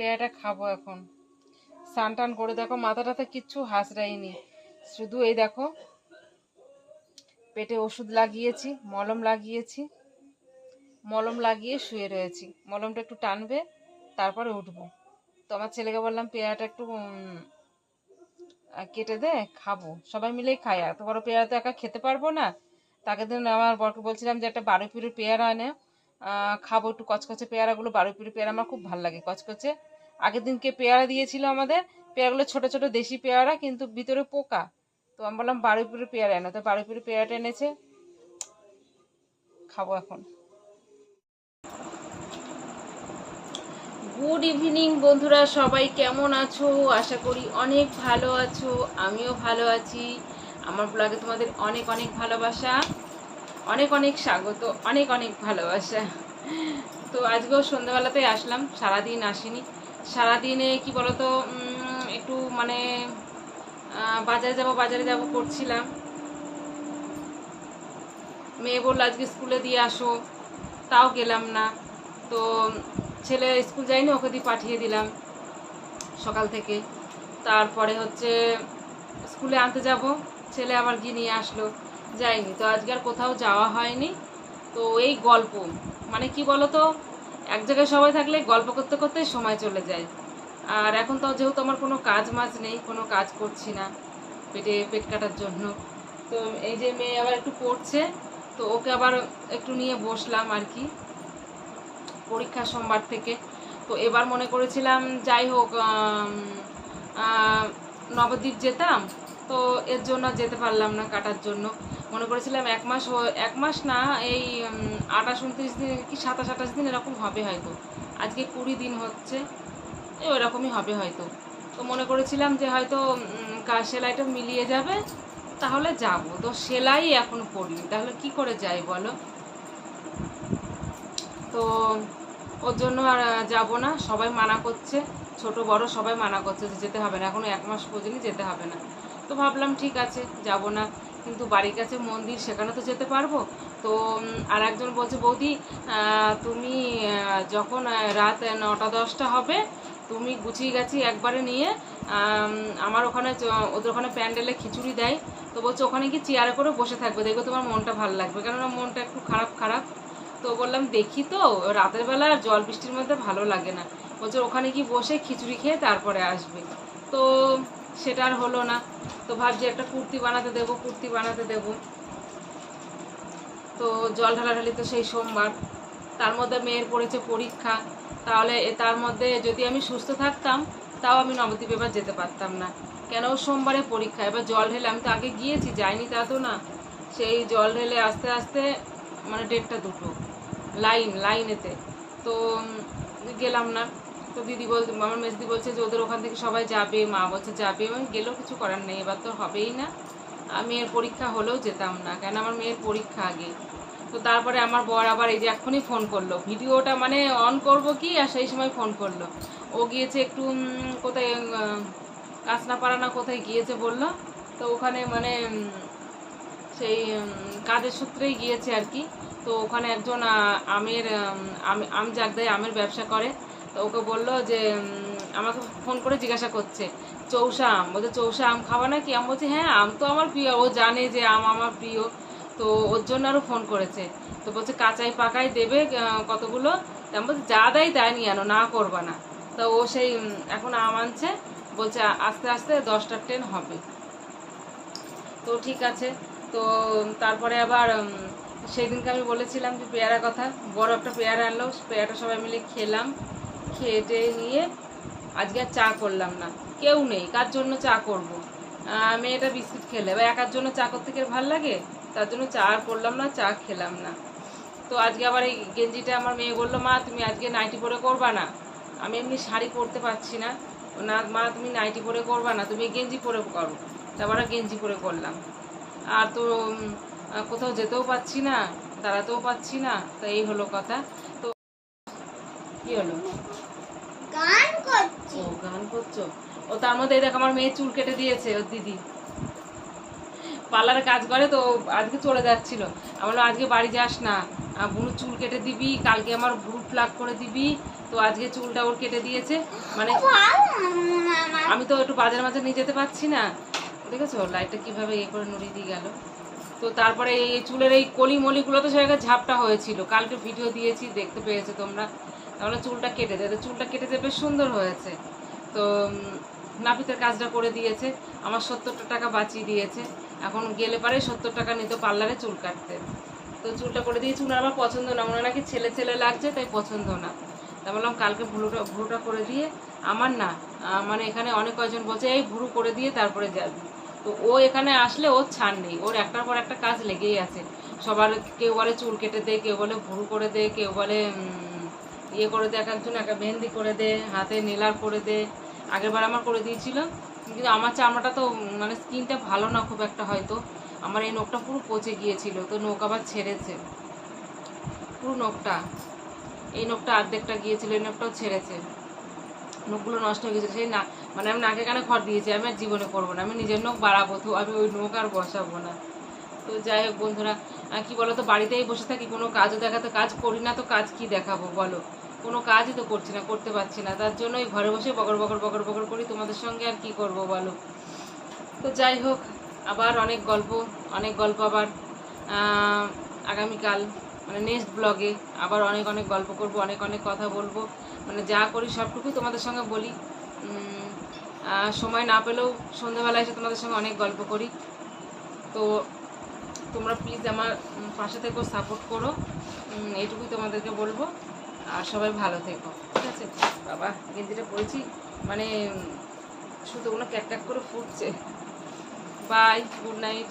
পেয়ারাটা খাব এখন। স্নান টান করে দেখো মাথা মাথাটাতে কিচ্ছু হাসরাইনি শুধু এই দেখো, পেটে ওষুধ লাগিয়েছি, মলম লাগিয়েছি, মলম লাগিয়ে শুয়ে রয়েছি। মলমটা একটু টানবে, তারপরে উঠবো। তো আমার ছেলেকে বললাম, পেয়ারাটা একটু কেটে দে, খাব। সবাই মিলেই খাই। এত বড় পেয়ারা তো একা খেতে পারব না। তাকে দিন আমার বরকে বলছিলাম যে, একটা বারো পিড়ি পেয়ারা আনে। খাব একটু কচকচে পেয়ারাগুলো বারো পিড়ি পেয়ারা আমার খুব ভালো লাগে। কচকচে, আগের দিনকে পেয়ারা দিয়েছিল আমাদের, পেয়ারাগুলো ছোট ছোট দেশি পেয়ারা, কিন্তু ভিতরে পোকা। তো আমি বললাম বারো পিড়ি পেয়ারা এনে, তো বারো পিড়ি পেয়ারাটা এনেছে। খাব এখন। গুড ইভিনিং বন্ধুরা, সবাই কেমন আছো? আশা করি অনেক ভালো আছো, আমিও ভালো আছি। আমার ব্লগে তোমাদের অনেক অনেক ভালোবাসা। অনেক অনেক স্বাগত, অনেক অনেক ভালোবাসা। তো আজকেও সন্ধ্যাবেলাতেই আসলাম, সারাদিন আসিনি। সারাদিনে কি বলতো একটু মানে বাজারে যাব বাজারে যাব করছিলাম। মেয়ে বলল, আজকে স্কুলে দিয়ে আসো। তাও গেলাম না। তো ছেলে স্কুল যায়নি, ওকে দিয়ে পাঠিয়ে দিলাম সকাল থেকে। তারপরে হচ্ছে স্কুলে আনতে যাব, ছেলে আবার গিয়ে নিয়ে আসলো। যায়নি। তো আজকে আর কোথাও যাওয়া হয়নি। তো এই গল্প মানে কি বলতো, এক জায়গায় সবাই থাকলে গল্প করতে করতে সময় চলে যায়। আর এখন তো যেহেতু আমার কোনো কাজ মাজ নেই, কোনো কাজ করছি না পেটে পেট কাটার জন্য। তো এই যে মেয়ে আবার একটু পড়ছে, তো ওকে আবার একটু নিয়ে বসলাম আর কি পরীক্ষা সোমবার থেকে। তো এবার মনে করেছিলাম, যাই হোক নবদ্বীপ যেতাম, তো এর জন্য যেতে পারলাম না কাটার জন্য। মনে করেছিলাম এক মাস এক মাস না এই আঠাশ উনত্রিশ দিন কি সাতাশ আঠাশ দিন এরকম হবে হয়তো। আজকে কুড়ি দিন হচ্ছে ওরকমই হবে হয়তো। তো মনে করেছিলাম যে হয়তো উম, কা- সেলাইটা মিলিয়ে যাবে তাহলে যাব। তো সেলাই এখন পড়িনি তাহলে কি করে যাই বলো? তো ওর জন্য আর যাব না সবাই মানা করছে ছোট বড় সবাই মানা করছে যে যেতে হবে না এখনও এক মাস পর্যন্ত যেতে হবে না। তো ভাবলাম ঠিক আছে যাব না। কিন্তু বাড়ির কাছে মন্দির সেখানে তো যেতে পারব। তো আর একজন বলছে, বৌদি তুমি যখন রাত নটা দশটা হবে, তুমি গুছিয়ে গেছি একবারে নিয়ে আমার ওখানে ওদের ওখানে প্যান্ডেলে খিচুড়ি দেয়। তো বলছে, ওখানে কি চেয়ারে করে বসে থাকবে, দেখবে তোমার মনটা ভালো লাগবে। কেননা মনটা একটু খারাপ খারাপ। তো বললাম, দেখি তো, রাতের বেলা জল বৃষ্টির মধ্যে ভালো লাগে না। বলছে, ওখানে কি বসে খিচুড়ি খেয়ে তারপরে আসবে। তো সেটা আর হলো না। তো ভাবছি একটা কুর্তি বানাতে দেবো, কুর্তি বানাতে দেবো। তো জল ঢালাঢালি তো সেই সোমবার। তার মধ্যে মেয়ের পড়েছে পরীক্ষা। তাহলে তার মধ্যে যদি আমি সুস্থ থাকতাম, তাও আমি নবদ্বীপ এবার যেতে পারতাম না। কেন সোমবারে পরীক্ষা? এবার জল ঢেলে আমি তো আগে গিয়েছি, যাইনি তা তো না। সেই জল ঢেলে আস্তে আস্তে মানে ডেটটা দুটো, লাইন, লাইনেতে। তো গেলাম না। তো দিদি বল আমার মেজদি বলছে যে ওদের ওখান থেকে সবাই যাবে, মা বলছে যাবে। আমি গেলেও কিছু করার নেই, এবার তো হবেই না। মেয়ের পরীক্ষা হলেও যেতাম না, কেন আমার মেয়ের পরীক্ষা আগে। তো তারপরে আমার বর আবার এই যে এখনই ফোন করল। ভিডিওটা মানে অন করব কি, আর সেই সময় ফোন করল। ও গিয়েছে একটু কোথায় কাঁচনাপাড়া না কোথায় গিয়েছে বলল। তো ওখানে মানে সেই কাজের সূত্রেই গিয়েছে আর কি। তো ওখানে একজন আমের আম- আম জাগদায় আমের ব্যবসা করে। তো ওকে বলল যে আমাকে ফোন করে জিজ্ঞাসা করছে চৌষা আম? বলছে চৌষা আম খাওয়া নাকি? আম বলছে হ্যাঁ আম তো আমার প্রিয় ও জানে যে আম আমার প্রিয় তো ওর জন্য আরও ফোন করেছে। তো বলছে কাঁচাই পাকাই দেবে কতগুলো? তা বলছি যা দেয় তাই নিয়ে আনো না করবা না। তো ও সেই এখন আম আনছে বলছে আস্তে আস্তে দশটার ট্রেন হবে। তো ঠিক আছে তো তারপরে আবার উম, সেই দিনকে আমি বলেছিলাম যে পেয়ারা কথা বড় একটা পেয়ারা আনলো পেয়ারাটা সবাই মিলে খেলাম। খেয়ে টেয়ে নিয়ে আজকে আর চা করলাম না। কেউ নেই, কার জন্য চা করব? মেয়েটা বিস্কুট খেলে। এবার একার জন্য চা করতে আর ভালো লাগে? তার জন্য চা আর করলাম না, চা খেলাম না। তো আজকে আবার এই গেঞ্জিটা আমার মেয়ে বলল, মা, তুমি আজকে নাইটি পরে করবা না। আমি এমনি শাড়ি পরতে পারছি না। না, মা, তুমি নাইটি পরে করবা না, তুমি গেঞ্জি পরে করো। তারপর গেঞ্জি পরে করলাম। আর তো কোথাও যেতেও পাচ্ছি না, দাঁড়াতেও পাচ্ছি না। তো এই হলো কথা। কি হলো? গান করছি। ও গান করছ? ও তার মধ্যে দেখ আমার মেয়ে চুল কেটে দিয়েছে ওর দিদি। পার্লারে কাজ করে তো আজকে চলে যাচ্ছিল। আমি বললাম আজকে বাড়ি যাস না। বুনু চুল কেটে দিবি কালকে আমার বুড়ু প্লাক করে দিবি। তো আজকে চুলটা ওর কেটে দিয়েছে। মানে আমি তো একটু বাজার মাঝে নিয়ে যেতে পারছি না। দেখেছ লাইটটা কীভাবে ইয়ে করে নড়িয়ে দিয়ে গেল। তো তারপরে এই চুলের এই কলি মলিগুলো তো সেখানে ঝাপটা হয়েছিল। কালকে ভিডিও দিয়েছি দেখতে পেয়েছ তোমরা। তাহলে চুলটা কেটে দেয় তো চুলটা কেটে দিয়ে বেশ সুন্দর হয়েছে। তো নাপিতের কাজটা করে দিয়েছে। আমার সত্তরটা টাকা বাঁচিয়ে দিয়েছে। এখন গেলে পারে সত্তর টাকা নিত পার্লারে চুল কাটতে। তো চুলটা করে দিয়ে চুল আমার পছন্দ না। মনে নাকি ছেলে ছেলে লাগছে, তাই পছন্দ না। তা বললাম, কালকে ভুরুটা ভুরুটা করে দিয়ে আমার না মানে এখানে অনেক কয়জন বলছে, এই ভুরু করে দিয়ে তারপরে যাবি। তো ও এখানে আসলে ওর ছাড় নেই। ওর একটার পর একটা কাজ লেগেই আছে। সবার কেউ বলে চুল কেটে দেয় কেউ বলে ভুরু করে দেয় কেউ বলে ইয়ে করে দে, এক একজন একটা মেহেন্দি করে দে, হাতে নেলার করে দে। আগেরবার আমার করে দিয়েছিল, কিন্তু আমার চামড়াটা তো মানে স্কিনটা ভালো না খুব একটা হয়তো। আমার এই নখটা পুরো পচে গিয়েছিল, তো নখ আবার ছেড়েছে। পুরো নখটা, এই নখটা অর্ধেকটা গিয়েছিল, এই নখটাও ছেড়েছে। নখগুলো নষ্ট হয়ে গেছে সেই না মানে আমি নাকে কানে খড় দিয়েছি, আমি আর জীবনে করব না, আমি নিজের নখ বাড়াবো, তো আমি ওই নখ আর বসাবো না। তো যাই হোক বন্ধুরা কি বলো তো বাড়িতেই বসে থাকি, কোনো কাজও দেখাতে, কাজ করি না, তো কাজ কি দেখাবো বলো? কোনো কাজই তো করছি না, করতে পারছি না। তার জন্যই ঘরে বসে বকর বকর বকর বকর করি, তোমাদের সঙ্গে আর কি করব বলো? তো যাই হোক, আবার অনেক গল্প অনেক গল্প আবার আগামীকাল মানে নেক্সট ব্লগে আবার অনেক অনেক গল্প করব, অনেক অনেক কথা বলব। মানে যা করি সবটুকুই তোমাদের সঙ্গে বলি। সময় না পেলেও সন্ধ্যাবেলা এসে তোমাদের সঙ্গে অনেক গল্প করি। তো তোমরা প্লিজ আমার পাশে থেকেও সাপোর্ট করো। এটুকুই তোমাদেরকে বলব। আর সবাই ভালো থেকো। ঠিক আছে? বাবা গেঞ্জিটা পরেছি মানে শুধু ক্যাক ক্যাক করে ফুটছে। Bye, good night.